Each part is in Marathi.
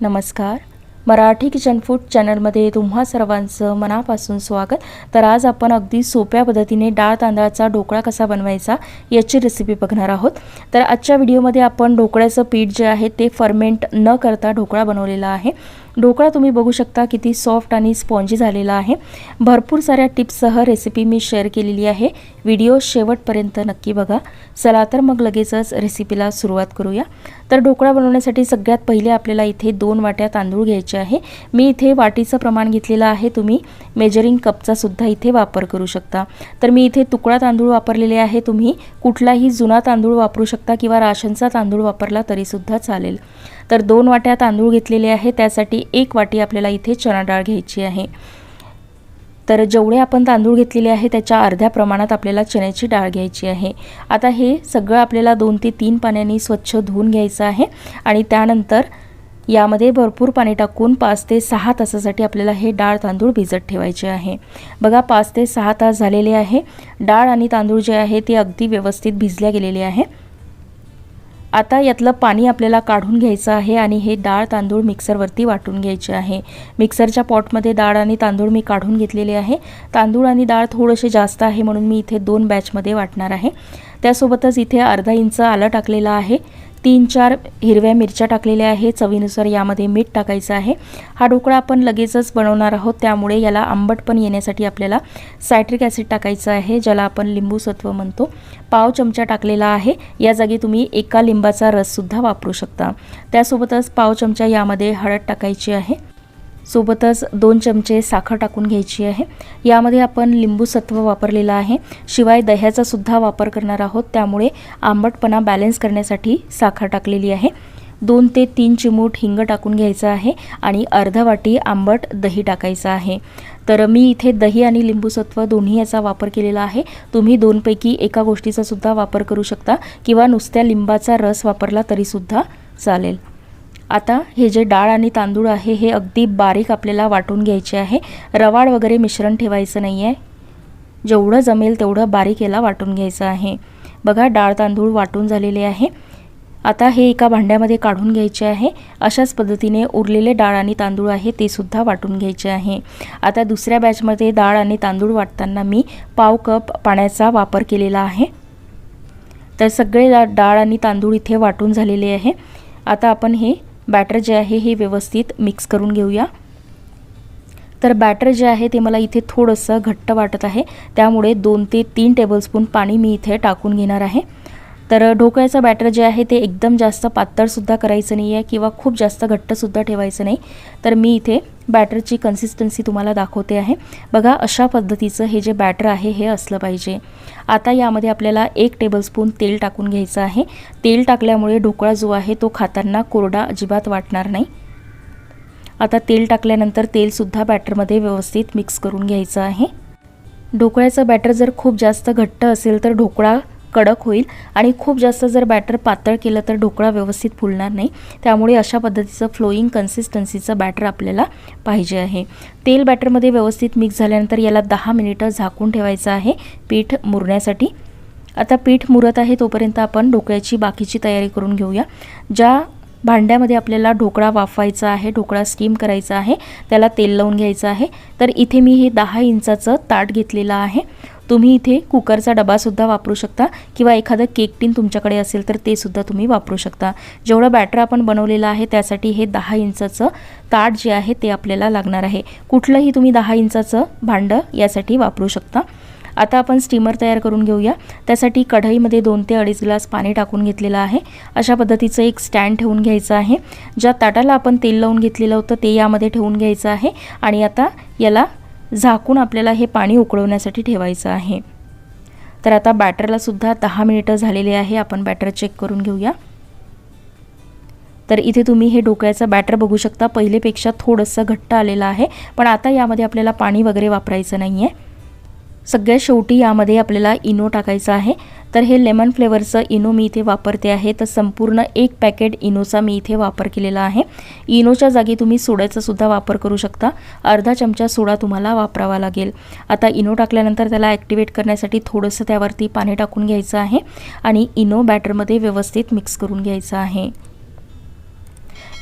नमस्कार. मराठी किचन फूड चॅनलमध्ये तुम्हा सर्वांचं मनापासून स्वागत. तर आज आपण अगदी सोप्या पद्धतीने डाळ तांदळाचा ढोकळा कसा बनवायचा याची रेसिपी बघणार आहोत. तर आजच्या व्हिडिओमध्ये आपण ढोकळ्याचं पीठ जे आहे ते फर्मेंट न करता ढोकळा बनवलेला आहे. ढोकळा तुम्ही बघू शकता किती सॉफ्ट आणि स्पॉन्जी झालेला आहे. भरपूर साऱ्या टिप्ससह रेसिपी मी शेअर केलेली आहे. व्हिडिओ शेवटपर्यंत नक्की बघा. चला तर मग लगेचच रेसिपीला सुरुवात करूया. तर ढोकळा बनवण्यासाठी सगळ्यात पहिले आपल्याला इथे दोन वाट्या तांदूळ घ्यायचे आहे. मी इथे वाटीचं प्रमाण घेतलेलं आहे. तुम्ही मेजरिंग कपचा सुद्धा इथे वापर करू शकता. तर मी इथे तुकडा तांदूळ वापरलेले आहे. तुम्ही कुठलाही जुना तांदूळ वापरू शकता किंवा राशनचा तांदूळ वापरला तरीसुद्धा चालेल. तर दोन वाट्या तांदूळ घेतलेले आहे. त्यासाठी एक वाटी आपल्याला इथे चणा डाळ घ्यायची आहे. तर जेवढे आपण तांदूळ घेतलेले आहे त्याच्या अर्ध्या प्रमाणात आपल्याला चण्याची डाळ घ्यायची आहे. आता हे सगळं आपल्याला दोन ते तीन पाण्याने स्वच्छ धुवून घ्यायचं आहे आणि त्यानंतर यामध्ये भरपूर पाणी टाकून पाच ते सहा तासासाठी आपल्याला हे डाळ तांदूळ भिजत ठेवायचे आहे. बघा पाच ते सहा तास झालेले आहे. डाळ आणि तांदूळ जे आहे ते अगदी व्यवस्थित भिजल्या गेलेले आहे. आता यातलं पाणी आपल्याला काढून घ्यायचं आहे आणि हे डाळ तांदूळ मिक्सरवरती वाटून घ्यायचे आहे. मिक्सरच्या पॉटमध्ये डाळ आणि तांदूळ मी काढून घेतलेले आहे. तांदूळ आणि डाळ थोडेसे जास्त आहे म्हणून मी इथे दोन बॅचमध्ये वाटणार आहे. त्यासोबतच इथे अर्धा इंच आलं टाकलेलं आहे. तीन चार हिरव्या मिरच्या टाकलेल्या आहे चवीनुसार यामध्ये मीठ टाकायचं आहे. हा ढोकळा आपण लगेचच बनवणार आहोत. त्यामुळे याला आंबट पण येण्यासाठी आपल्याला सायट्रिक ॲसिड टाकायचं आहे ज्याला आपण लिंबू सत्व म्हणतो. पाव चमचा टाकलेला आहे. या जागी तुम्ही एका लिंबाचा रससुद्धा वापरू शकता. त्यासोबतच पाव चमचा यामध्ये हळद टाकायची आहे. सोबतच दोन चमचे साखर टाकून घ्यायची आहे. यामध्ये आपण लिंबूसत्व वापरलेलं आहे. शिवाय दह्याचा सुद्धा वापर करणार आहोत. त्यामुळे आंबटपणा बॅलन्स करण्यासाठी साखर टाकलेली आहे. दोन ते तीन चिमूट हिंग टाकून घ्यायचं आहे आणि अर्धा वाटी आंबट दही टाकायचं आहे. तर मी इथे दही आणि लिंबूसत्व दोन्ही याचा वापर केलेला आहे. तुम्ही दोनपैकी एका गोष्टीचा सुद्धा वापर करू शकता किंवा नुसत्या लिंबाचा रस वापरला तरीसुद्धा चालेल. आता हे जे डाळ आणि तांदूळ आहे हे अगदी बारीक आपल्याला वाटून घ्यायचे आहे. रवाळ वगैरे मिश्रण ठेवायचं नाही आहे जेवढं जमेल तेवढं बारीक याला वाटून घ्यायचं आहे. बघा डाळ तांदूळ वाटून झालेले आहे. आता हे एका भांड्यामध्ये काढून घ्यायचे आहे. अशाच पद्धतीने उरलेले डाळ आणि तांदूळ आहे ते सुद्धा वाटून घ्यायचे आहे. आता दुसऱ्या बॅचमध्ये डाळ आणि तांदूळ वाटताना मी पाव कप पाण्याचा वापर केलेला आहे. तर सगळे डाळ आणि तांदूळ इथे वाटून झालेले आहे. आता आपण हे बॅटर जे आहे हे व्यवस्थित मिक्स करून घेऊया. तर बॅटर जे आहे ते मला इथे थोडंसं घट्ट वाटत आहे. त्यामुळे दोन ते तीन टेबलस्पून पाणी मी इथे टाकून घेणार आहे. तर ढोकळ्याचं बॅटर जे आहे ते एकदम जास्त पातळसुद्धा करायचं नाही आहे किंवा खूप जास्त घट्टसुद्धा ठेवायचं नाही. तर मी इथे बॅटरची कन्सिस्टन्सी तुम्हाला दाखवते आहे. बघा अशा पद्धतीचं हे जे बॅटर आहे हे असलं पाहिजे. आता यामध्ये आपल्याला एक टेबलस्पून तेल टाकून घ्यायचं आहे. तेल टाकल्यामुळे ढोकळा जो आहे तो खाताना कोरडा अजिबात वाटणार नाही. आता तेल टाकल्यानंतर तेलसुद्धा बॅटरमध्ये व्यवस्थित मिक्स करून घ्यायचं आहे. ढोकळ्याचं बॅटर जर खूप जास्त घट्ट असेल तर ढोकळा कडक होईल आणि खूप जास्त जर बॅटर पातळ केलं तर ढोकळा व्यवस्थित फुलणार नाही. त्यामुळे अशा पद्धतीचं फ्लोईंग कन्सिस्टन्सीचं बॅटर आपल्याला पाहिजे आहे. तेल बॅटरमध्ये व्यवस्थित मिक्स झाल्यानंतर याला दहा मिनिटं झाकून ठेवायचं आहे. पीठ मुरण्यासाठी. आता पीठ मुरत आहे तोपर्यंत आपण ढोकळ्याची बाकीची तयारी करून घेऊया. ज्या भांड्यामध्ये आपल्याला ढोकळा वाफवायचा आहे ढोकळा स्टीम करायचा आहे त्याला तेल लावून घ्यायचं आहे. तर इथे मी हे दहा इंचाचं ताट घेतलेलं आहे. तुम्ही इथे कुकरचा डबासुद्धा वापरू शकता किंवा एखादं केक टीन तुमच्याकडे असेल तर ते सुद्धा तुम्ही वापरू शकता. जेवढं बॅटर आपण बनवलेलं आहे त्यासाठी हे दहा इंचाचं ताट जे आहे ते आपल्याला लागणार आहे. कुठलंही तुम्ही दहा इंचाचं भांडं यासाठी वापरू शकता. आता आपण स्टीमर तयार करून घेऊया. त्यासाठी कढईमध्ये दोन ते अडीच ग्लास पाणी टाकून घेतलेलं आहे. अशा पद्धतीचं एक स्टँड ठेवून घ्यायचं आहे. ज्या ताटाला आपण तेल लावून घेतलेलं होतं ते यामध्ये ठेवून घ्यायचं आहे. आणि आता याला झाकून आपल्याला हे पाणी उकळवण्यासाठी ठेवायचं आहे. तर आता बॅटरला सुद्धा दहा मिनिटं झालेले आहे. आपण बॅटर चेक करून घेऊया. तर इथे तुम्ही हे ढोकळ्याचं बॅटर बघू शकता. पहिलेपेक्षा थोडंसं घट्ट आलेलं आहे. पण आता यामध्ये आपल्याला पाणी वगैरे वापरायचं नाही आहे सगळ्यात शेवटी यामध्ये आपल्याला इनो टाकायचं आहे. तर हे लेमन फ्लेवरचं इनो मी इथे वापरते आहे. तर संपूर्ण एक पॅकेट इनोचा मी इथे वापर केलेला आहे. इनोच्या जागी तुम्ही सोड्याचा सुद्धा वापर करू शकता. अर्धा चमचा सोडा तुम्हाला वापरावा लागेल. आता इनो टाकल्यानंतर त्याला ॲक्टिवेट करण्यासाठी थोडंसं त्यावरती पाणी टाकून घ्यायचं आहे आणि इनो बॅटरमध्ये व्यवस्थित मिक्स करून घ्यायचं आहे.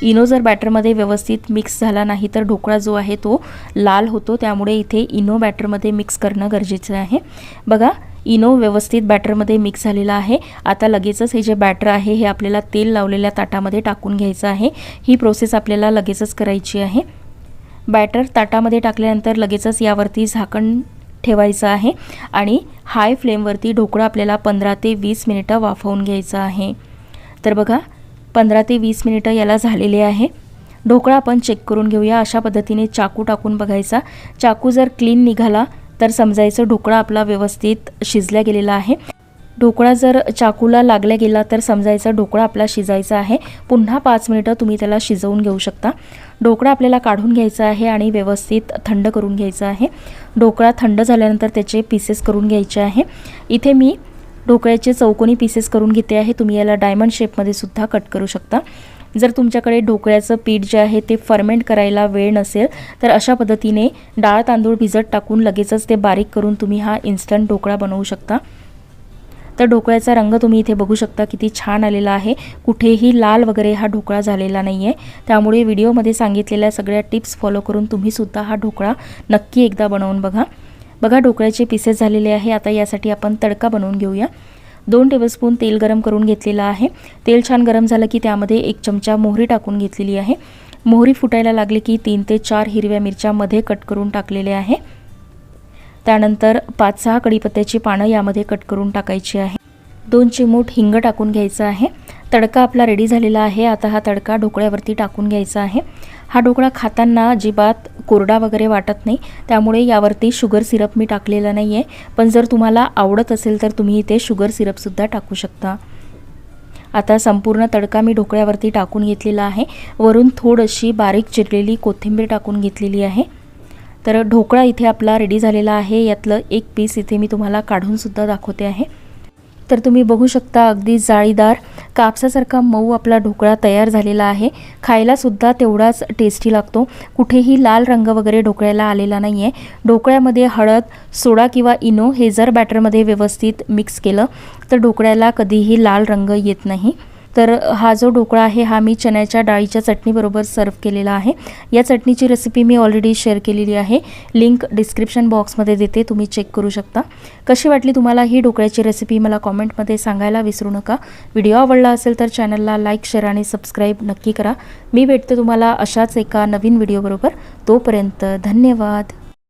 इनो जर बॅटरमध्ये व्यवस्थित मिक्स झाला नाही तर ढोकळा जो आहे तो लाल होतो. त्यामुळे इथे इनो बॅटरमध्ये मिक्स करणं गरजेचं आहे. बघा इनो व्यवस्थित बॅटरमध्ये मिक्स झालेला आहे. आता लगेचच हे जे बॅटर आहे हे आपल्याला तेल लावलेल्या ताटामध्ये टाकून घ्यायचं आहे. ही प्रोसेस आपल्याला लगेचच करायची आहे. बॅटर ताटामध्ये टाकल्यानंतर लगेचच यावरती झाकण ठेवायचं आहे आणि हाय फ्लेमवरती ढोकळा आपल्याला पंधरा ते वीस मिनिटं वाफवून घ्यायचा आहे. तर बघा पंधरा ते वीस मिनिटं याला झालेले आहे. ढोकळा आपण चेक करून घेऊया. अशा पद्धतीने चाकू टाकून बघायचा. चाकू जर क्लीन निघाला तर समजायचं ढोकळा आपला व्यवस्थित शिजला गेलेला आहे. ढोकळा जर चाकूला लागला गेला तर समजायचा ढोकळा आपला शिजायचा आहे. पुन्हा पाच मिनिटं तुम्ही त्याला शिजवून घेऊ शकता. ढोकळा आपल्याला काढून घ्यायचा आहे आणि व्यवस्थित थंड करून घ्यायचा आहे. ढोकळा थंड झाल्यानंतर त्याचे पीसेस करून घ्यायचे आहे. इथे मी ढोकळ्याचे चौकोनी पीसेस करून घेते आहे. तुम्ही याला डायमंड शेपमध्ये सुद्धा कट करू शकता. जर तुमच्याकडे ढोकळ्याचं पीठ जे आहे ते फर्मेंट करायला वेळ नसेल तर अशा पद्धतीने डाळ तांदूळ भिजत टाकून लगेचच ते बारीक करून तुम्ही हा इन्स्टंट ढोकळा बनवू शकता. तर ढोकळ्याचा रंग तुम्ही इथे बघू शकता किती छान आलेला आहे. कुठेही लाल वगैरे हा ढोकळा झालेला नाही आहे त्यामुळे व्हिडिओमध्ये सांगितलेल्या सगळ्या टिप्स फॉलो करून तुम्हीसुद्धा हा ढोकळा नक्की एकदा बनवून बघा. बघा ढोकळ्याचे पीसेस झालेले आहे. आता यासाठी आपण तडका बनवून घेऊया. दोन टेबलस्पून तेल गरम करून घेतलेलं आहे. तेल छान गरम झालं की त्यामध्ये एक चमचा मोहरी टाकून घेतलेली आहे. मोहरी फुटायला लागली की तीन ते चार हिरव्या मिरच्यामध्ये कट करून टाकलेले आहे. त्यानंतर पाच सहा कढीपत्त्याची पानं यामध्ये कट करून टाकायची आहे. दोन चिमूट हिंग टाकून घ्यायचं आहे. तडका आपला रेडी झालेला आहे. आता हा तडका ढोकळ्यावरती टाकून घ्यायचा आहे. हा ढोकळा खाताना अजिबात कोरडा वगैरे वाटत नाही. त्यामुळे यावरती शुगर सिरप मी टाकलेला नाही आहे पण जर तुम्हाला आवडत असेल तर तुम्ही इथे शुगर सिरपसुद्धा टाकू शकता. आता संपूर्ण तडका मी ढोकळ्यावरती टाकून घेतलेला आहे. वरून थोडीशी बारीक चिरलेली कोथिंबीर टाकून घेतलेली आहे. तर ढोकळा इथे आपला रेडी झालेला आहे. यातलं एक पीस इथे मी तुम्हाला काढूनसुद्धा दाखवते आहे. तर तुम्ही बघू शकता अगदी जाळीदार कापसासारखा मऊ आपला ढोकळा तयार झालेला आहे. खायलासुद्धा तेवढाच टेस्टी लागतो. कुठेही लाल रंग वगैरे ढोकळ्याला आलेला नाही आहे ढोकळ्यामध्ये हळद सोडा किंवा इनो हे जर बॅटरमध्ये व्यवस्थित मिक्स केलं तर ढोकळ्याला कधीही लाल रंग येत नाही. तर हा जो ढोकळा आहे हा मी चण्याच्या डाळीच्या चटणीबरोबर सर्व केलेला आहे. या चटणीची रेसिपी मी ऑलरेडी शेअर केलेली आहे. लिंक डिस्क्रिप्शन बॉक्समध्ये देते तुम्ही चेक करू शकता. कशी वाटली तुम्हाला ही ढोकळ्याची रेसिपी मला कॉमेंटमध्ये सांगायला विसरू नका. व्हिडिओ आवडला असेल तर चॅनलला लाईक शेअर आणि सबस्क्राईब नक्की करा. मी भेटते तुम्हाला अशाच एका नवीन व्हिडिओबरोबर तोपर्यंत धन्यवाद.